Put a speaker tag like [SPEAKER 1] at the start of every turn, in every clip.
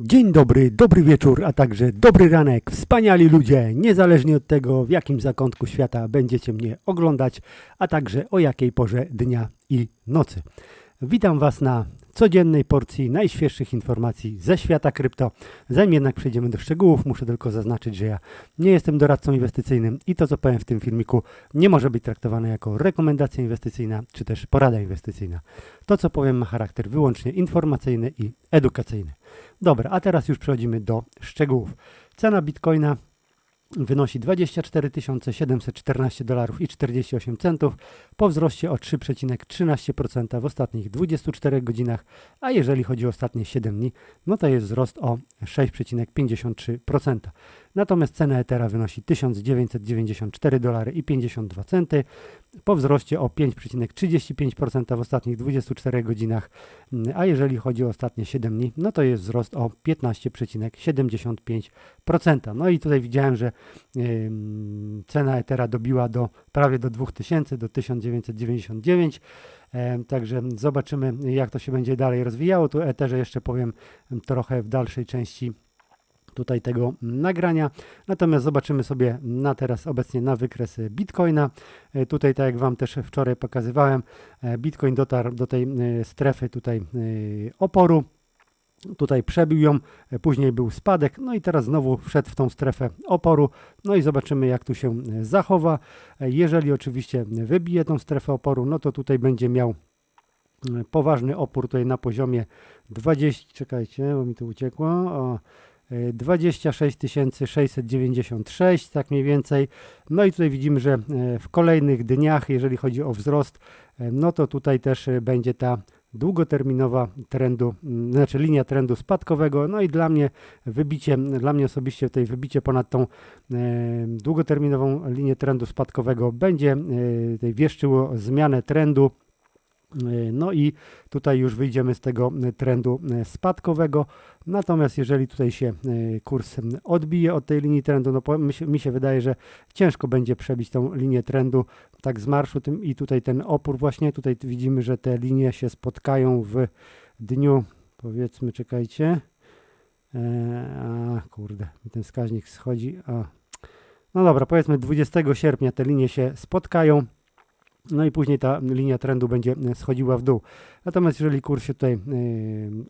[SPEAKER 1] Dzień dobry, dobry wieczór, a także dobry ranek, wspaniali ludzie, niezależnie od tego, w jakim zakątku świata będziecie mnie oglądać, a także o jakiej porze dnia i nocy. Witam Was na codziennej porcji najświeższych informacji ze świata krypto. Zanim jednak przejdziemy do szczegółów, muszę tylko zaznaczyć, że ja nie jestem doradcą inwestycyjnym i to, co powiem w tym filmiku, nie może być traktowane jako rekomendacja inwestycyjna czy też porada inwestycyjna. To, co powiem, ma charakter wyłącznie informacyjny i edukacyjny. Dobra, a teraz już przechodzimy do szczegółów. Cena bitcoina wynosi 24 714 dolarów i 48 centów po wzroście o 3,13% w ostatnich 24 godzinach, a jeżeli chodzi o ostatnie 7 dni, no to jest wzrost o 6,53%. Natomiast cena Ethera wynosi 1994 dolary i 52 centy po wzroście o 5,35% w ostatnich 24 godzinach, a jeżeli chodzi o ostatnie 7 dni, no to jest wzrost o 15,75%. No i tutaj widziałem, że yy, cena Ethera dobiła do prawie do 2000, do 1999. Także zobaczymy, jak to się będzie dalej rozwijało. Tu Etherze jeszcze powiem trochę w dalszej części tutaj tego nagrania. Natomiast zobaczymy sobie na teraz obecnie na wykres Bitcoina. E, tutaj, tak jak Wam też wczoraj pokazywałem, e, Bitcoin dotarł do tej e, strefy tutaj oporu. Tutaj przebił ją, później był spadek, no i teraz znowu wszedł w tą strefę oporu. No i zobaczymy, jak tu się zachowa. Jeżeli oczywiście wybije tą strefę oporu, no to tutaj będzie miał poważny opór tutaj na poziomie 20, czekajcie, bo mi to uciekło, o, 26 696, tak mniej więcej. No i tutaj widzimy, że e, w kolejnych dniach, jeżeli chodzi o wzrost, e, no to tutaj też e, będzie ta długoterminowa trendu, znaczy linia trendu spadkowego. No i dla mnie wybicie, dla mnie osobiście tutaj wybicie ponad tą e, długoterminową linię trendu spadkowego będzie e, wieszczyło zmianę trendu no i tutaj już wyjdziemy z tego e, trendu e, spadkowego. Natomiast jeżeli tutaj się kurs odbije od tej linii trendu, no mi się wydaje, że ciężko będzie przebić tą linię trendu tak z marszu tym i tutaj ten opór właśnie, tutaj widzimy, że te linie się spotkają w dniu, powiedzmy, czekajcie, a kurde, ten wskaźnik schodzi, a no dobra, powiedzmy 20 sierpnia te linie się spotkają. No i później ta linia trendu będzie e, schodziła w dół. Natomiast jeżeli kurs się tutaj e,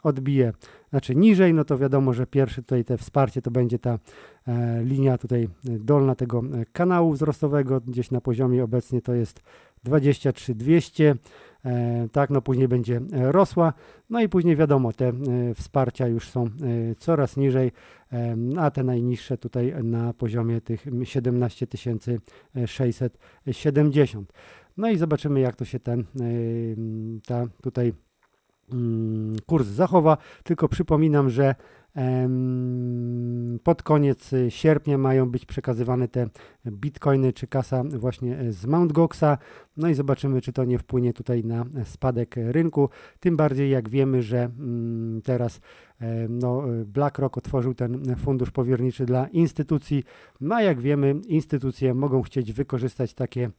[SPEAKER 1] odbije, znaczy niżej, no to wiadomo, że pierwszy tutaj te wsparcie to będzie ta e, linia tutaj dolna tego kanału wzrostowego, gdzieś na poziomie obecnie to jest 23200. Tak, no później będzie rosła, no i później wiadomo, te wsparcia już są coraz niżej, a te najniższe tutaj na poziomie tych 17 670. No i zobaczymy, jak to się ten ta tutaj mm, kurs zachowa. Tylko przypominam, że pod koniec sierpnia mają być przekazywane te bitcoiny czy kasa właśnie z Mt. Goxa. No i zobaczymy, czy to nie wpłynie tutaj na spadek rynku. Tym bardziej jak wiemy, że mm, teraz no, BlackRock otworzył ten fundusz powierniczy dla instytucji. No a jak wiemy, instytucje mogą chcieć wykorzystać takie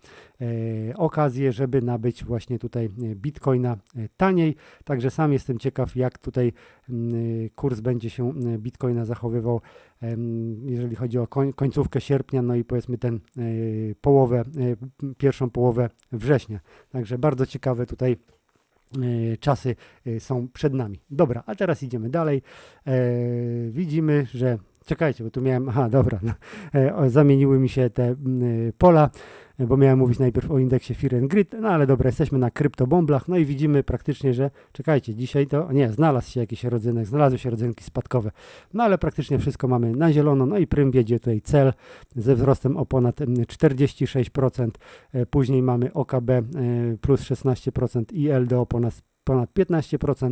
[SPEAKER 1] e, okazje, żeby nabyć właśnie tutaj bitcoina e, taniej. Także sam jestem ciekaw, jak tutaj kurs będzie się bitcoina zachowywał, jeżeli chodzi o końcówkę sierpnia, no i powiedzmy ten e, połowę, pierwszą połowę września. Także bardzo ciekawe tutaj E, czasy e, są przed nami. Dobra, a teraz idziemy dalej. E, widzimy, że czekajcie, bo tu miałem, aha, dobra, no, e, zamieniły mi się te pola bo miałem mówić najpierw o indeksie Fear and Grid, no ale dobra, jesteśmy na kryptobomblach, no i widzimy praktycznie, że czekajcie, dzisiaj to, nie, znalazł się jakiś rodzynek, znalazły się rodzynki spadkowe, no ale praktycznie wszystko mamy na zielono, no i prym wiedzie tutaj cel ze wzrostem o ponad 46%, e, później mamy OKB e, plus 16% i LDO ponad, ponad 15%,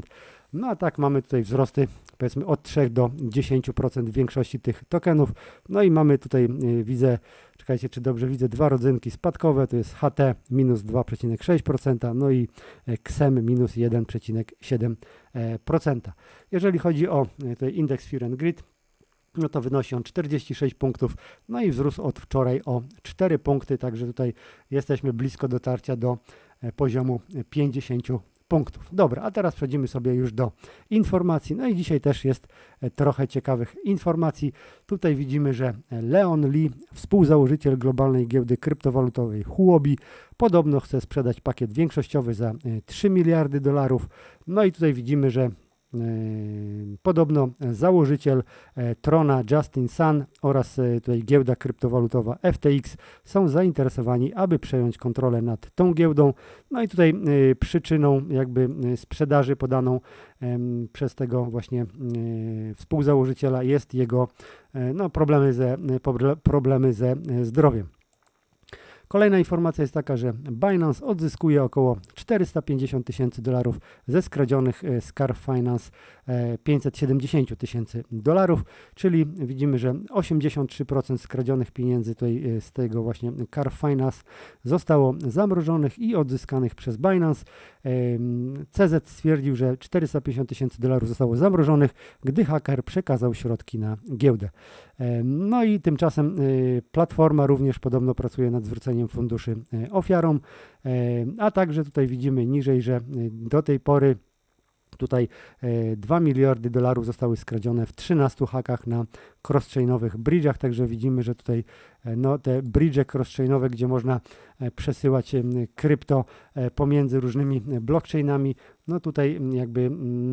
[SPEAKER 1] no a tak mamy tutaj wzrosty powiedzmy od 3 do 10% w większości tych tokenów. No i mamy tutaj, y, widzę, czekajcie czy dobrze widzę, dwa rodzynki spadkowe, to jest HT minus 2,6%, no i XEM minus 1,7%. Jeżeli chodzi o y, tutaj indeks Fear and Grid, no to wynosi on 46 punktów, no i wzrósł od wczoraj o 4 punkty, także tutaj jesteśmy blisko dotarcia do e, poziomu 50 punktów. Dobra, a teraz przechodzimy sobie już do informacji. No i dzisiaj też jest e, trochę ciekawych informacji. Tutaj widzimy, że Leon Lee, współzałożyciel globalnej giełdy kryptowalutowej Huobi, podobno chce sprzedać pakiet większościowy za e, 3 miliardy dolarów. No i tutaj widzimy, że e, Podobno założyciel e, Trona Justin Sun oraz e, tutaj giełda kryptowalutowa FTX są zainteresowani, aby przejąć kontrolę nad tą giełdą. No i tutaj e, przyczyną jakby e, sprzedaży podaną przez tego właśnie e, współzałożyciela jest jego e, no, problemy ze, problemy ze e, zdrowiem. Kolejna informacja jest taka, że Binance odzyskuje około 450 tysięcy dolarów ze skradzionych e, z Car Finance. e, 570 tysięcy dolarów, czyli widzimy, że 83% skradzionych pieniędzy tutaj e, z tego właśnie Car Finance zostało zamrożonych i odzyskanych przez Binance. Em, CZ stwierdził, że 450 tysięcy dolarów zostało zamrożonych, gdy haker przekazał środki na giełdę. Em, No i tymczasem platforma również podobno pracuje nad zwróceniem funduszy ofiarom, a także tutaj widzimy niżej, że do tej pory tutaj e, 2 miliardy dolarów zostały skradzione w 13 hakach na cross-chainowych bridge'ach, także widzimy, że tutaj e, no, te bridge cross-chainowe, gdzie można e, przesyłać krypto e, pomiędzy różnymi e, blockchainami, no tutaj jakby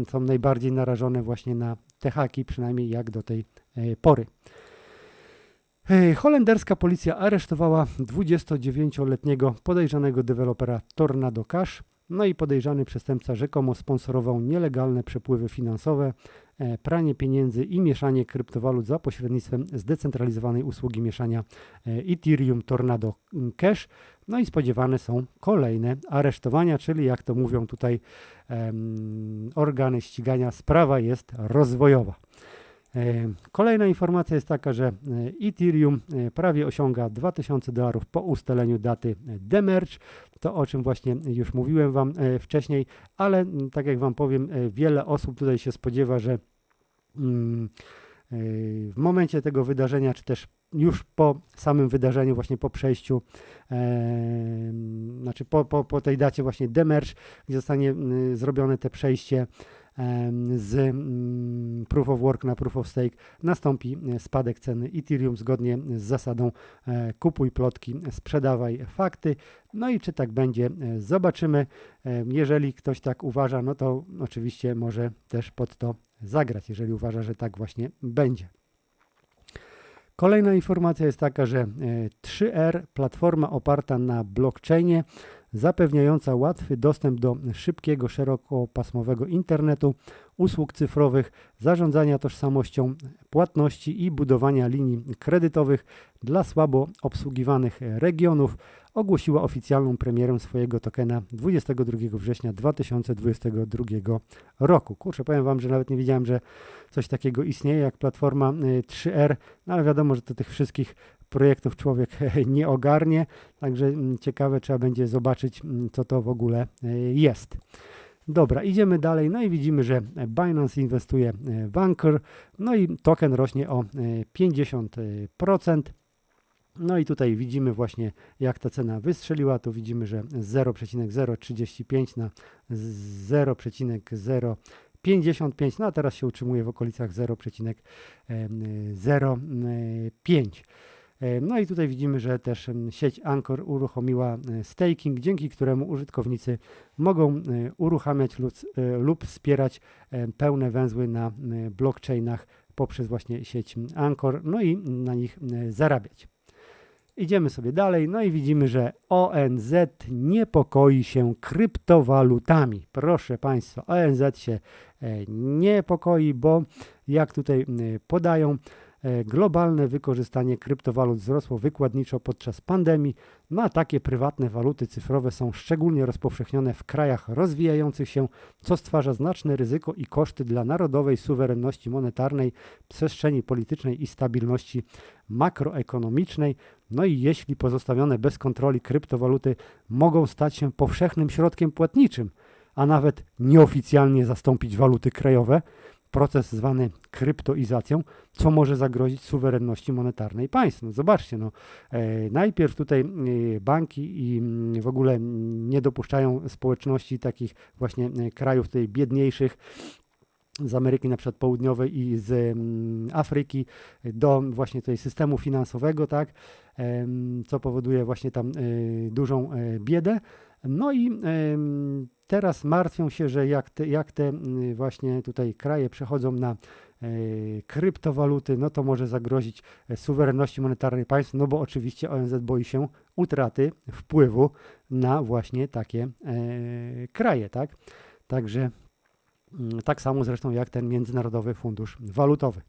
[SPEAKER 1] są najbardziej narażone właśnie na te haki, przynajmniej jak do tej e, pory. E, Holenderska policja aresztowała 29-letniego podejrzanego dewelopera Tornado Cash. No i podejrzany przestępca rzekomo sponsorował nielegalne przepływy finansowe, e, pranie pieniędzy i mieszanie kryptowalut za pośrednictwem zdecentralizowanej usługi mieszania e, Ethereum Tornado Cash. No i spodziewane są kolejne aresztowania, czyli jak to mówią tutaj em, organy ścigania, sprawa jest rozwojowa. E, Kolejna informacja jest taka, że e, Ethereum e, prawie osiąga 2000 dolarów po ustaleniu daty demerge. To o czym właśnie już mówiłem Wam wcześniej, ale tak jak Wam powiem, wiele osób tutaj się spodziewa, że mm, w momencie tego wydarzenia, czy też już po samym wydarzeniu, właśnie po przejściu, znaczy po, po, po tej dacie właśnie demerge, gdzie zostanie zrobione te przejście z mm, Proof of Work na Proof of Stake nastąpi e, spadek ceny Ethereum zgodnie z zasadą e, kupuj plotki, sprzedawaj fakty. No i czy tak będzie, e, zobaczymy. Jeżeli ktoś tak uważa, no to oczywiście może też pod to zagrać, jeżeli uważa, że tak właśnie będzie. Kolejna informacja jest taka, że e, 3R, platforma oparta na blockchainie, zapewniająca łatwy dostęp do szybkiego, szerokopasmowego internetu, usług cyfrowych, zarządzania tożsamością, płatności i budowania linii kredytowych dla słabo obsługiwanych regionów, ogłosiła oficjalną premierę swojego tokena 22 września 2022 roku. Kurczę, powiem Wam, że nawet nie wiedziałem, że coś takiego istnieje jak platforma y, 3R, no ale wiadomo, że to tych wszystkich projektów człowiek nie ogarnie, także mm, ciekawe trzeba będzie zobaczyć, mm, co to w ogóle y, jest. Dobra, idziemy dalej. No i widzimy, że Binance inwestuje e, w Anchor, no i token rośnie o e, 50%. No i tutaj widzimy właśnie, jak ta cena wystrzeliła. Tu widzimy, że z 0,035 na 0,055, no a teraz się utrzymuje w okolicach 0,05. E, No i tutaj widzimy, że też sieć Anchor uruchomiła e, staking, dzięki któremu użytkownicy mogą e, uruchamiać lub, lub wspierać pełne węzły na blockchainach poprzez właśnie sieć Anchor, no i na nich zarabiać. Idziemy sobie dalej, no i widzimy, że ONZ niepokoi się kryptowalutami. Proszę Państwa, ONZ się e, niepokoi, bo jak tutaj podają, globalne wykorzystanie kryptowalut wzrosło wykładniczo podczas pandemii, no a takie prywatne waluty cyfrowe są szczególnie rozpowszechnione w krajach rozwijających się, co stwarza znaczne ryzyko i koszty dla narodowej suwerenności monetarnej, przestrzeni politycznej i stabilności makroekonomicznej. No i jeśli pozostawione bez kontroli kryptowaluty mogą stać się powszechnym środkiem płatniczym, a nawet nieoficjalnie zastąpić waluty krajowe, proces zwany kryptoizacją, co może zagrozić suwerenności monetarnej państw. No zobaczcie, no, e, najpierw tutaj e, banki i mm, w ogóle nie dopuszczają społeczności takich właśnie e, krajów tutaj biedniejszych z Ameryki na przykład Południowej i z mm, Afryki do właśnie tutaj systemu finansowego, tak, co powoduje właśnie tam dużą biedę. No i teraz martwią się, że jak te, jak te właśnie tutaj kraje przechodzą na e, kryptowaluty, no to może zagrozić e, suwerenności monetarnej państw, no bo oczywiście ONZ boi się utraty wpływu na właśnie takie e, kraje, tak? Także mm, tak samo zresztą jak ten Międzynarodowy Fundusz Walutowy.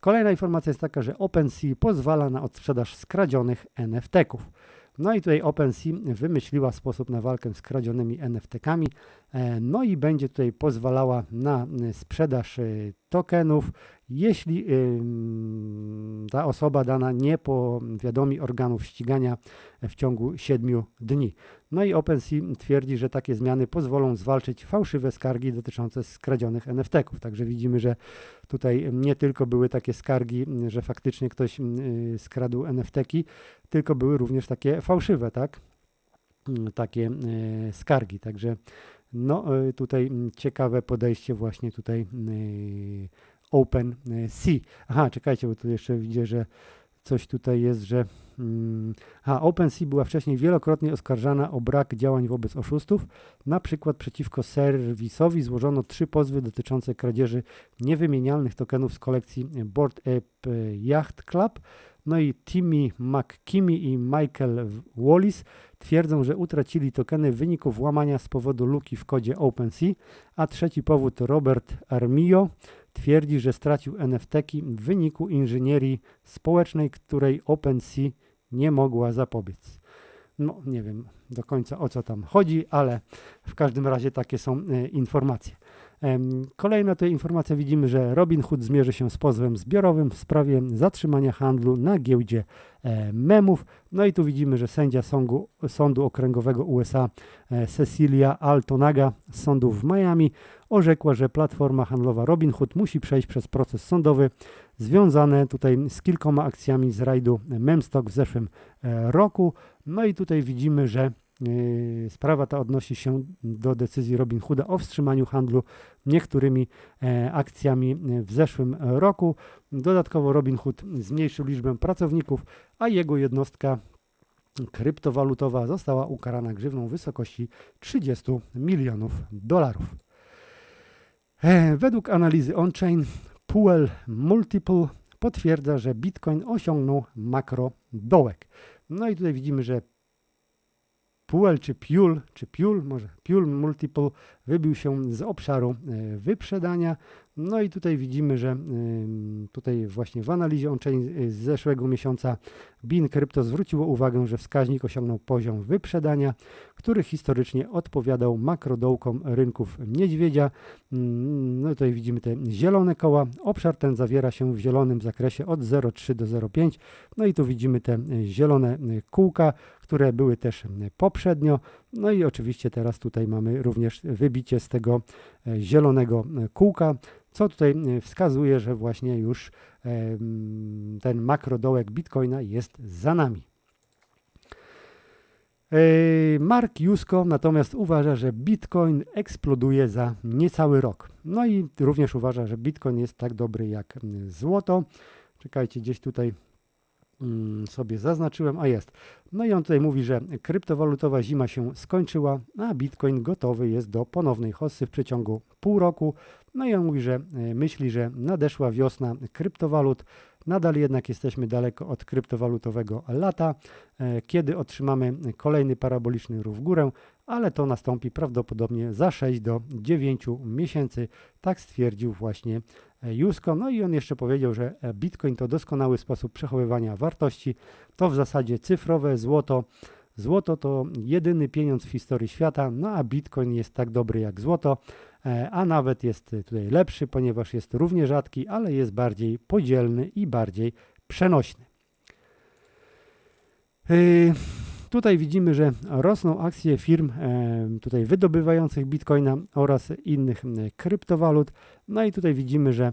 [SPEAKER 1] Kolejna informacja jest taka, że OpenSea pozwala na odsprzedaż skradzionych NFT-ków. No i tutaj OpenSea wymyśliła sposób na walkę z kradzionymi NFT-kami, e, no i będzie tutaj pozwalała na y, sprzedaż y, tokenów, jeśli ym, ta osoba dana nie powiadomi organów ścigania w ciągu 7 dni. No i OpenSea twierdzi, że takie zmiany pozwolą zwalczyć fałszywe skargi dotyczące skradzionych NFT-ków. Także widzimy, że tutaj nie tylko były takie skargi, że faktycznie ktoś y, skradł NFT-ki, tylko były również takie fałszywe, tak? Mm, Takie y, skargi. Także no y, tutaj mm, ciekawe podejście właśnie tutaj y, Open Sea. Aha, czekajcie, bo tu jeszcze widzę, że coś tutaj jest, że mm, a OpenSea była wcześniej wielokrotnie oskarżana o brak działań wobec oszustów. Na przykład przeciwko serwisowi złożono trzy pozwy dotyczące kradzieży niewymienialnych tokenów z kolekcji Board Ape Yacht Club. No i Timmy McKimmy i Michael Wallis twierdzą, że utracili tokeny w wyniku włamania z powodu luki w kodzie OpenSea, a trzeci powód Robert Armio twierdzi, że stracił NFT-ki w wyniku inżynierii społecznej, której OpenSea nie mogła zapobiec. No, nie wiem do końca o co tam chodzi, ale w każdym razie takie są e, informacje. Kolejna to informacja widzimy, że Robinhood zmierzy się z pozwem zbiorowym w sprawie zatrzymania handlu na giełdzie e, memów. No i tu widzimy, że sędzia sądu, sądu okręgowego USA e, Cecilia Altonaga z sądu w Miami orzekła, że platforma handlowa Robinhood musi przejść przez proces sądowy związany tutaj z kilkoma akcjami z rajdu Memstock w zeszłym e, roku. No i tutaj widzimy, że sprawa ta odnosi się do decyzji Robinhooda o wstrzymaniu handlu niektórymi e, akcjami w zeszłym roku. Dodatkowo Robinhood zmniejszył liczbę pracowników, a jego jednostka kryptowalutowa została ukarana grzywną w wysokości 30 milionów dolarów. E, Według analizy on-chain Puel Multiple potwierdza, że Bitcoin osiągnął makrodołek. No i tutaj widzimy, że Puel czy Pule, czy Pule, może Pule Multiple wybił się z obszaru e, wyprzedania. No i tutaj widzimy, że tutaj właśnie w analizie on-chain z zeszłego miesiąca BIN Crypto zwróciło uwagę, że wskaźnik osiągnął poziom wyprzedania, który historycznie odpowiadał makrodołkom rynków niedźwiedzia. No tutaj widzimy te zielone koła. Obszar ten zawiera się w zielonym zakresie od 0,3 do 0,5. No i tu widzimy te e, zielone e, kółka, które były też poprzednio. No i oczywiście teraz tutaj mamy również wybicie z tego e, zielonego e, kółka, co tutaj e, wskazuje, że właśnie już ten makrodołek Bitcoina jest za nami. Mark Jusko natomiast uważa, że Bitcoin eksploduje za niecały rok. No i również uważa, że Bitcoin jest tak dobry jak złoto. Czekajcie, gdzieś tutaj sobie zaznaczyłem, a jest. No i on tutaj mówi, że kryptowalutowa zima się skończyła, a Bitcoin gotowy jest do ponownej hossy w przeciągu pół roku. No i on mówi, że e, myśli, że nadeszła wiosna kryptowalut. Nadal jednak jesteśmy daleko od kryptowalutowego lata, e, kiedy otrzymamy kolejny paraboliczny ruch w górę, ale to nastąpi prawdopodobnie za 6 do 9 miesięcy. Tak stwierdził właśnie Jusko. No i on jeszcze powiedział, że e, Bitcoin to doskonały sposób przechowywania wartości. To w zasadzie cyfrowe złoto. Złoto to jedyny pieniądz w historii świata, no a Bitcoin jest tak dobry jak złoto, e, a nawet jest e, tutaj lepszy, ponieważ jest równie rzadki, ale jest bardziej podzielny i bardziej przenośny. Yy, Tutaj widzimy, że rosną akcje firm e, tutaj wydobywających bitcoina oraz innych kryptowalut. No i tutaj widzimy, że e,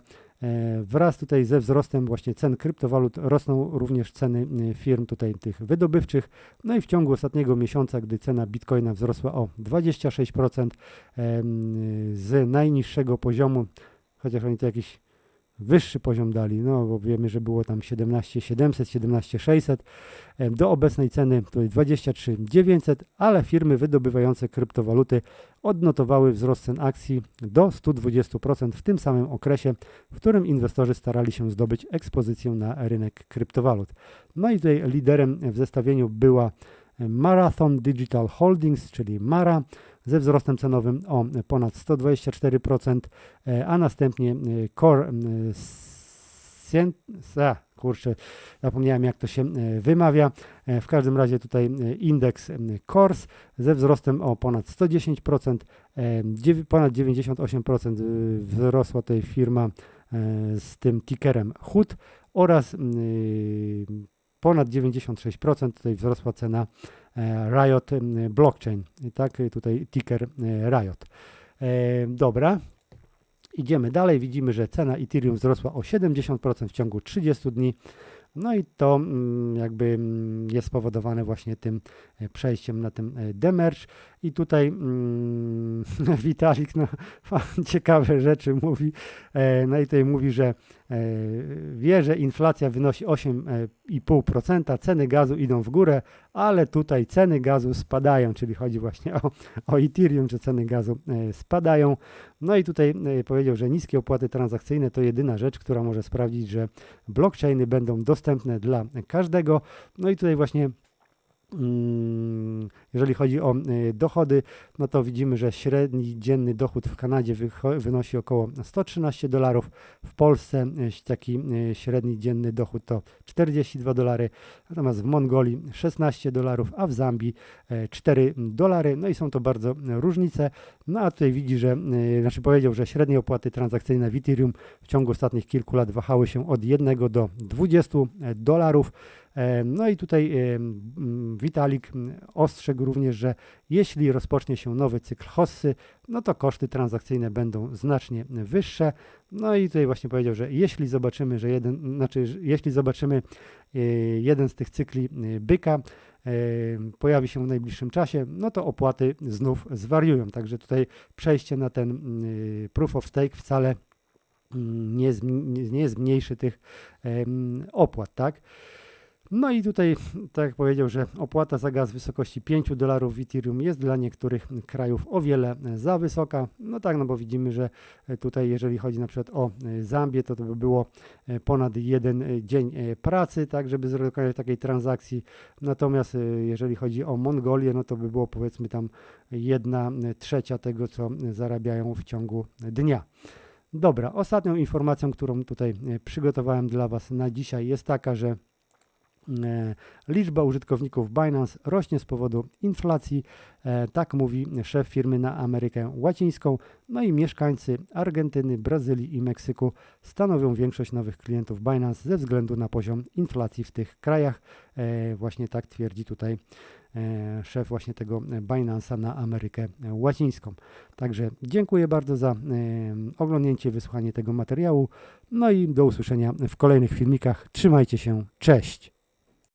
[SPEAKER 1] wraz tutaj ze wzrostem właśnie cen kryptowalut rosną również ceny firm tutaj tych wydobywczych. No i w ciągu ostatniego miesiąca, gdy cena bitcoina wzrosła o 26% e, z najniższego poziomu, chociaż oni to jakiś wyższy poziom dali, no bo wiemy, że było tam 17 700, 17 600, e, do obecnej ceny tutaj 23 900, ale firmy wydobywające kryptowaluty odnotowały wzrost cen akcji do 120% w tym samym okresie, w którym inwestorzy starali się zdobyć ekspozycję na rynek kryptowalut. No i tutaj liderem w zestawieniu była Marathon Digital Holdings, czyli Mara, ze wzrostem cenowym o ponad 124%, e, a następnie e, Core e, Sien, a, kurczę, zapomniałem jak to się wymawia. W każdym razie tutaj indeks CORS ze wzrostem o ponad 110%, ponad 98% wzrosła tutaj firma z tym tickerem HUT oraz ponad 96% tutaj wzrosła cena e, Riot Blockchain, tak, tutaj ticker e, Riot. E, dobra, idziemy dalej, widzimy, że cena Ethereum wzrosła o 70% w ciągu 30 dni, no i to mm, jakby mm, jest spowodowane właśnie tym przejściem na tym demerge. I tutaj mm, Witalik no, ciekawe rzeczy mówi. No i tutaj mówi, że wie, że inflacja wynosi 8,5%, ceny gazu idą w górę, ale tutaj ceny gazu spadają, czyli chodzi właśnie o, o Ethereum, że ceny gazu spadają. No i tutaj powiedział, że niskie opłaty transakcyjne to jedyna rzecz, która może sprawdzić, że blockchainy będą dostępne dla każdego. No i tutaj właśnie jeżeli chodzi o y, dochody, no to widzimy, że średni dzienny dochód w Kanadzie wynosi około 113 dolarów. W Polsce y, taki y, średni dzienny dochód to 42 dolary, natomiast w Mongolii 16 dolarów, a w Zambii 4 dolary. No i są to bardzo różnice. No a tutaj widzi, że, znaczy powiedział, że średnie opłaty transakcyjne w Ethereum w ciągu ostatnich kilku lat wahały się od 1 do 20 dolarów. No i tutaj Witalik ostrzegł również, że jeśli rozpocznie się nowy cykl hossy, no to koszty transakcyjne będą znacznie wyższe. No i tutaj właśnie powiedział, że jeśli zobaczymy, że jeden, znaczy jeśli zobaczymy e, jeden z tych cykli e, byka, e, pojawi się w najbliższym czasie, no to opłaty znów zwariują. Także tutaj przejście na ten proof of stake wcale nie jest, nie jest mniejszy tych opłat, tak? No i tutaj, tak jak powiedział, że opłata za gaz w wysokości 5 dolarów w Ethereum jest dla niektórych krajów o wiele za wysoka. No tak, no bo widzimy, że tutaj jeżeli chodzi na przykład o Zambię, to to by było ponad jeden dzień pracy, tak, żeby zrobić takiej transakcji. Natomiast jeżeli chodzi o Mongolię, no to by było powiedzmy tam jedna trzecia tego, co zarabiają w ciągu dnia. Dobra, ostatnią informacją, którą tutaj przygotowałem dla Was na dzisiaj jest taka, że E, liczba użytkowników Binance rośnie z powodu inflacji, e, tak mówi szef firmy na Amerykę Łacińską. No i mieszkańcy Argentyny, Brazylii i Meksyku stanowią większość nowych klientów Binance ze względu na poziom inflacji w tych krajach. E, właśnie tak twierdzi tutaj szef właśnie tego Binance'a na Amerykę Łacińską. Także dziękuję bardzo za oglądnięcie, wysłuchanie tego materiału. No i do usłyszenia w kolejnych filmikach. Trzymajcie się, cześć!